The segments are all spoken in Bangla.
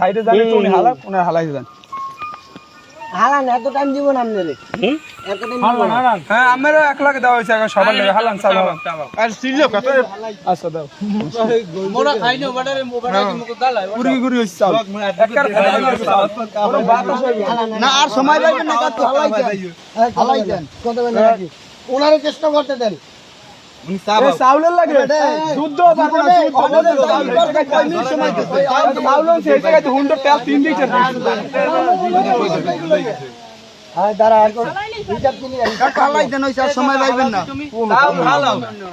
সাইডে যান একটু উনি হালা উনি হালাই দেন। হালান এত টাইম দিব না আপনারে। এত টাইম না। হ্যাঁ আমারও এক লাখ দেওয়া হয়েছে এখন সবার লাগে হালান চাল আর সিলো কত আচ্ছা দাও। মোরা খাইনো বাটারে মোবাইলে মুখ দালাই গুড়ি গুড়ি হইছে চাল। একবার খাই না। না আর সময় পাইবেন না কত হালাই দেন হালাই দেন কত বেলা নাকি? ওনারে চেষ্টা করতে দেন। চাউলের লাগে দুধ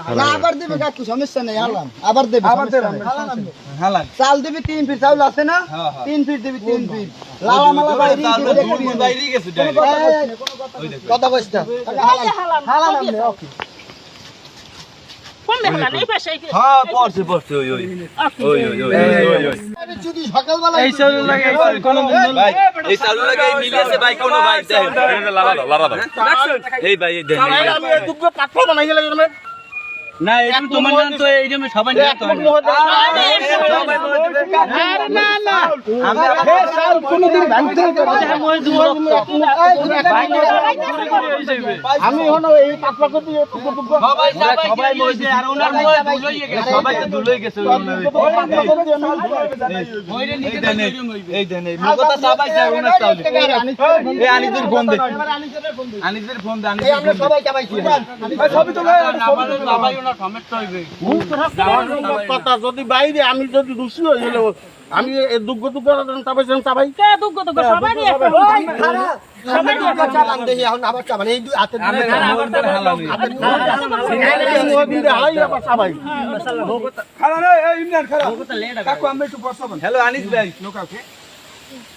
হ্যাঁ আবার দেবে কাকু সমস্যা নেই আবার দেবে আবার চাল দিবি তিন ফিট চাউল আছে না তিন ফিট দিবি তিন ফিট লালা মালা কথা কইছ হালাম হালাম এই পাশে এই হ্যাঁ পড়ছে পড়ছে ওই ওই ওই ওই ওই ওই ওই যদি সকালবেলা এই চালু লাগে কোন ভাই না এটা তোমার নাম তো এই যে সবাই জানে তো আমি এই পাতলা করে দিয়ে টুকু টুকু সবাই সবাই মইছে আর ওনার মই দুলই গেছে সবাই তো দুলই গেছে এই দেন এই দেন সবাই যায় ওনার চাউল এই আনিদের ফোন দে আনিদের ফোন দে আমরা সবাই চাবাইছি সবই তো লয়ে কথা যদি বাইরে আমি যদি দোষী হয়ে গেলে আমি দুগ্গ দুগ্গ তারপর তাবাই দুগ্গ দুগ্গ সবাই। হ্যালো আনিস ভাই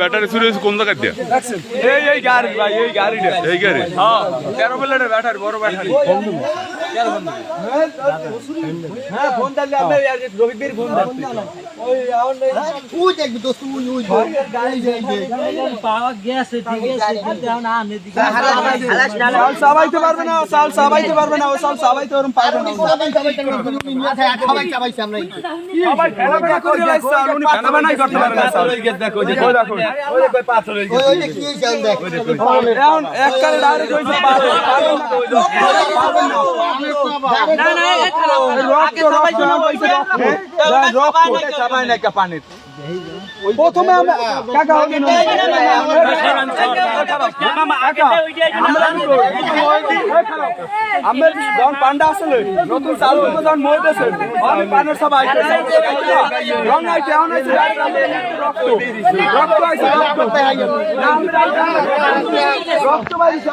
ব্যাটারি চুরি হয়েছে কোন জায়গায় দিয়ে? এই এই গাড়ি ভাই এই গাড়িটা। এই গাড়ি? হ্যাঁ তেরো প্লেটের ব্যাটারি বড় ব্যাটারি হ্যাঁ ফোন দিলে ফোন পারবে না সবাই করতে পারবে না চাল দেখো ওই দেখো ওই দেখো পাথর ওই ওই কি চাল দেখ এখন এক কালে ডাইরেক্ট হইছে না না এক রক্ত হইছে রক্ত সবাই প্রথমে আমরা কাকা আমরা যখন পান্ডা আসলে নতুন চালু যখন মরতেছে আমি পানের সব আইতে রং আইতে এখন আইছে রক্ত রক্ত আইছে রক্ত রক্ত বাইছে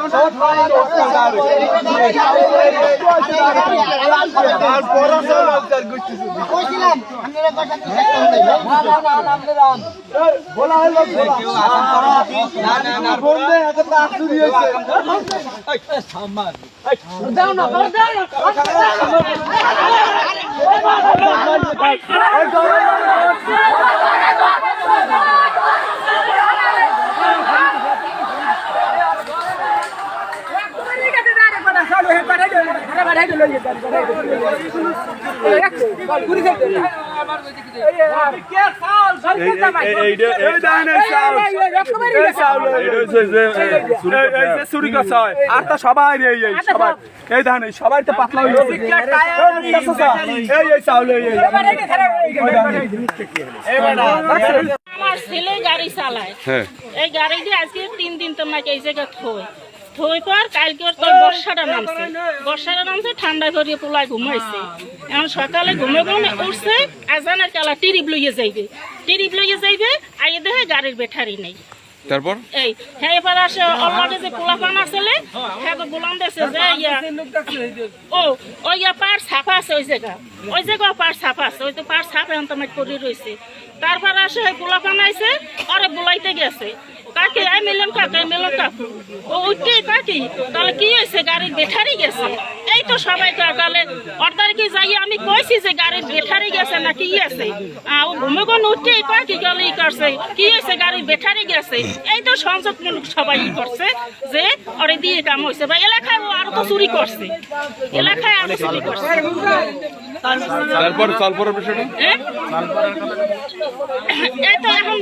দাও না দাও না এই দেখেন এই চাউল এই চাউল এটা হচ্ছে যে এ, চুরি এই- এই যে চুরি করছে হয়। আর তা সবাই সবাই এই ধান সবাই তো পাতলা হয়ে আমার ছেলে গাড়ি চালায় হ্যাঁ এই গাড়ি দিয়ে আজকে তিন দিন তো নাকি এই জায়গায় থই থই পর কালকে ওর তোর বর্ষাটা নামছে। বর্ষাটা নামছে ঠান্ডা করিয়ে পোলায় ঘুমাইছে এখন সকালে ঘুমে ঘুমে উঠছে আজানের কালা টিরিপ লইয়ে যাইবে। টিরিপ লইয়ে যাইবে আইয়ে দেখে গাড়ির ব্যাটারি নেই। তারপর? এই হ্যাঁ এবার আসে অলরেডি যে আসলে হ্যাঁ তো বললাম দেশে যে ইয়া ও ওই ইয়া পার ছাপা আছে ওই জায়গা। ওই জায়গা পার ছাপা আছে ওই তো পার ছাপা এখন তোমার করে রয়েছে তারপর আসে ওই আইছে আরে বুলাইতে গেছে। কাকি আই মিলন কাকা মিলন কাকু। ও উঠে কাকি তাহলে কি হয়েছে? গাড়ির বেঠারি গেছে। এই তো সবাই তাহলে অর্ধার কি যাই আমি কইছি যে গাড়ির বেঠারি গেছে না কি আহ, ও ভূমিকম্প উঠে কয় গেলে ই করছে। কি হয়েছে? গাড়ির বেঠারি গেছে। এই তো সংযোগমূলক সবাই করছে যে ওরে দিয়ে কাম হয়েছে। বা এলাকায় ও আরও তো চুরি করছে। এলাকায় আরও চুরি করছে। তারপর তারপরের বিষয়টা? এ? এই তো এখন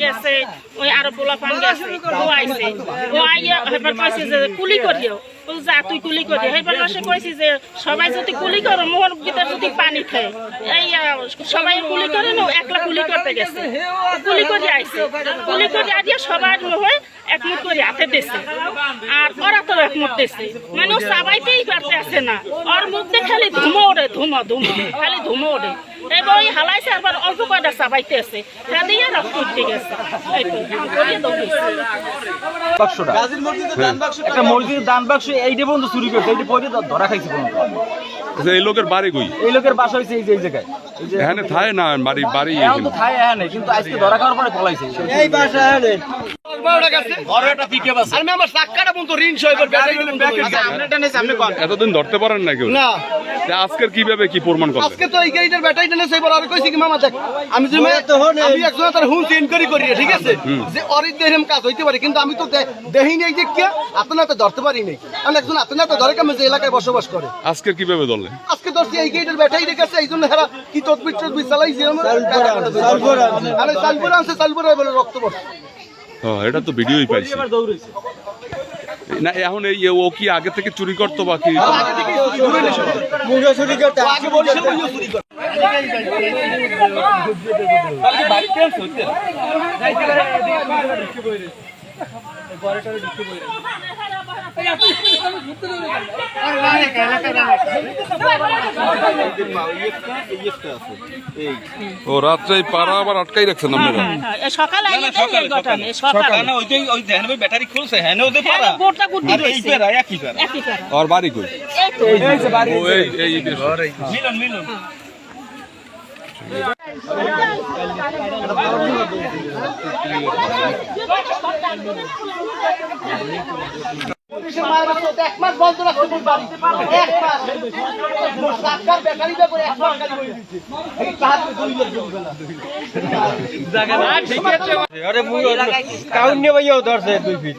গেছে যে তুই কুলি সবাই যদি কুলি করো যদি পানি খায় সবাই কুলি করে না? একলা কুলি করতে গেছে। কুলি করে কুলি করে আইয়া সবার একমত করে হাতে দিছে। আর ওরা তো একমত দিছে। মানে ও পারতে না। ওর মধ্যে খালি ধুমো ওড়ে ধুমো ধুমো। খালি ধুমো ওড়ে এবার ওই হালাইছে আবার অল্প কয়টা সাবাইতে আছে। তা দিয়ে রক্ত উঠতে গেছে। এই তো, বাক্সটা। একটা মসজিদের দান বাক্স এইটা বন্ধু চুরি করছে এইটা পরে ধরা খাইছে পর্যন্ত। এই লোকের বাড়ি কই? এই লোকের বাসা হয়েছে এই যে এই জায়গায়। যে এখানে থায় না বাড়ি বাড়ি এখন তো হ্যাঁ কিন্তু আজকে ধরা খাওয়ার পরে পলাইছে। এই বাসা আমি আমার চাক্কাটা বন্ধু ঋণ সহ এবার ব্যাটারি এতদিন ধরতে পারেন না কেউ। না। আজকের কীভাবে কি প্রমাণ করলেন? আজকে তো এই গাড়িটার ব্যাটারি টেনে সেই বড় কইছি কি মামা দেখ আমি যে আমি একজন তার হুন ইনকোয়ারি করি ঠিক আছে? যে অরিত এরকম কাজ হইতে পারে কিন্তু আমি তো দে- দেখিনি যে কে আপনারা তো ধরতে পারি নাই। আমি একজন আপনারা তো ধরে কেমন যে এলাকায় বসবাস করে। আজকের কীভাবে ধরলেন? আজকে ধরছি এই গেটের ব্যাটারি রেখেছে এই জন্য হেরা কি তদবির চালাইছে আমার আরে আনছে সালপুর বলে রক্ত পড়ছে হ্যাঁ, এটা তো ভিডিওই পাইছি। এবার না এখন এই ও কি আগে থেকে চুরি করতো বা কি? মুড়ো ও রাত্রে পাড়া আবার আটকাই রাখছেন আপনারা হ্যাঁ, হ্যাঁ, সকালে। আর বাড়ি কই? এই তো। ও এই এই এই মিলন মিলন। মায়ের বাচ্চা তো এক মাস বন্ধ রাখছে তোর বাড়ি। এক মাস। মোর চাক্কার ব্যাটারি ব্যাপারে এক মাস গাড়ি দিচ্ছে। এই কাহাতে দুই লোক জমবে না। আরে মুই কাউন্নে ভাইয়াও ধরছে দুই ফিট।